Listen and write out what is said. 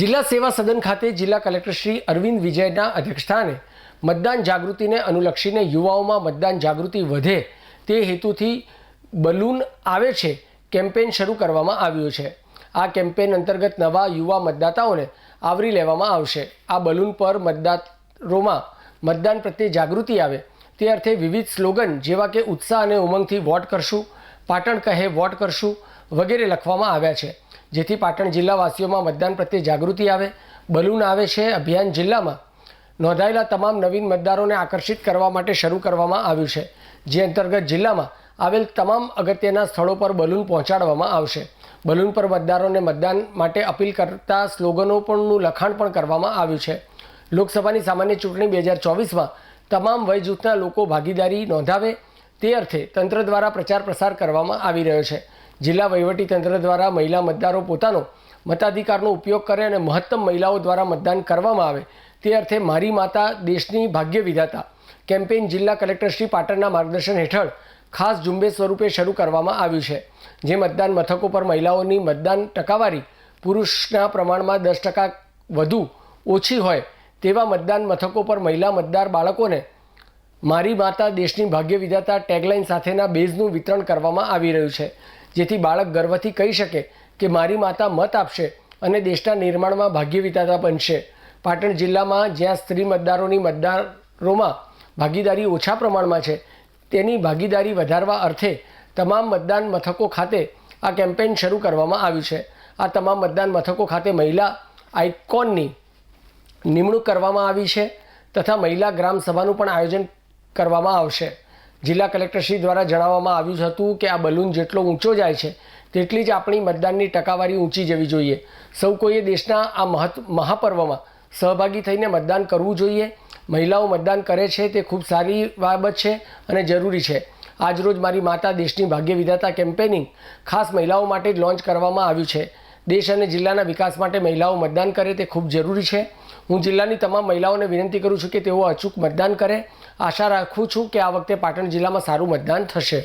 જિલ્લા સેવા સદન ખાતે જિલ્લા કલેક્ટર શ્રી અરવિંદ વિજયના અધ્યક્ષસ્થાને મતદાન જાગૃતિને અનુલક્ષીને યુવાઓમાં મતદાન જાગૃતિ વધે તે હેતુથી બલૂન આવે છે, કેમ્પેન શરૂ કરવામાં આવ્યું છે. આ કેમ્પેન અંતર્ગત નવા યુવા મતદાતાઓને આવરી લેવામાં આવશે. આ બલૂન પર મતદારોમાં મતદાન પ્રત્યે જાગૃતિ આવે તે અર્થે વિવિધ સ્લોગન જેવા કે ઉત્સાહ અને ઉમંગથી વોટ કરશું, પાટણ કહે વોટ કરશું વગેરે લખવામાં આવ્યા છે. જેથી પાટણ જિલ્લાવાસીઓમાં મતદાન પ્રત્યે જાગૃતિ આવે, બલૂન આવે છે અભિયાન જિલ્લામાં. નોંધાયેલા તમામ નવીન મતદારોને આકર્ષિત કરવા માટે શરૂ કરવામાં આવ્યું છે, જે અંતર્ગત જિલ્લામાં આવેલ તમામ અગત્યના સ્થળો પર બલૂન પહોંચાડવામાં આવશે. બલૂન પર મતદારોને મતદાન માટે અપીલ કરતા સ્લોગનો પણનું લખાણ પણ કરવામાં આવ્યું છે. લોકસભાની સામાન્ય ચૂંટણી બે હજાર ચોવીસમાં તમામ વય જૂથના લોકો ભાગીદારી નોંધાવે, તે અર્થે તંત્ર દ્વારા પ્રચાર પ્રસાર કરવામાં આવી રહ્યો છે. જિલ્લા વહીવટી તંત્ર દ્વારા મહિલા મતદારો પોતાનો મતાધિકારનો ઉપયોગ કરે અને મહત્તમ મહિલાઓ દ્વારા મતદાન કરવામાં આવે તે અર્થે મારી માતા દેશની ભાગ્ય વિધાતા કેમ્પેઇન જિલ્લા કલેક્ટર શ્રી પાટણના માર્ગદર્શન હેઠળ ખાસ ઝુંબેશ સ્વરૂપે શરૂ કરવામાં આવ્યું છે, જે મતદાન મથકો પર મહિલાઓની મતદાન ટકાવારી પુરુષના પ્રમાણમાં દસ ટકા વધુ ઓછી હોય તેવા મતદાન મથકો પર મહિલા મતદાર બાળકોને મારી માતા દેશની ભાગ્ય વિધાતા ટેગલાઇન સાથેના બેઝનું વિતરણ કરવામાં આવી રહ્યું છે. જેથી બાળક ગર્વથી કહી શકે કે મારી માતા મત આપશે અને દેશના નિર્માણમાં ભાગ્ય વિતાતા બનશે. પાટણ જિલ્લામાં જ્યાં સ્ત્રી મતદારોની મતદારોમાં ભાગીદારી ઓછા પ્રમાણમાં છે, તેની ભાગીદારી વધારવા અર્થે તમામ મતદાન મથકો ખાતે આ કેમ્પેઇન શરૂ કરવામાં આવ્યું છે. આ તમામ મતદાન મથકો ખાતે મહિલા આઇકોનની નિમણૂક કરવામાં આવી છે તથા મહિલા ગ્રામ સભાનું પણ આયોજન કરવામાં આવશે. જિલ્લા કલેક્ટરશ્રી દ્વારા જણાવવામાં આવ્યું હતું કે આ બલૂન જેટલો ઊંચો જાય છે, તેટલી જ આપણી મતદાનની ટકાવારી ઊંચી જવી જોઈએ. સૌ કોઈએ દેશના આ મહત્વ, મહાપર્વમાં સહભાગી થઈને મતદાન કરવું જોઈએ. મહિલાઓ મતદાન કરે છે, તે ખૂબ સારી બાબત છે અને જરૂરી છે. આજરોજ મારી માતા દેશની ભાગ્ય વિધાતા કેમ્પેનિંગ ખાસ મહિલાઓ માટે જ લોન્ચ કરવામાં આવ્યું છે. દેશ અને જિલ્લાના વિકાસ માટે મહિલાઓ મતદાન કરે તે ખૂબ જરૂરી છે. હું જિલ્લાની તમામ મહિલાઓને વિનંતી કરું છું કે તેઓ અચૂક મતદાન કરે. આશા રાખું છું કે આ વખતે પાટણ જિલ્લામાં સારું મતદાન થશે.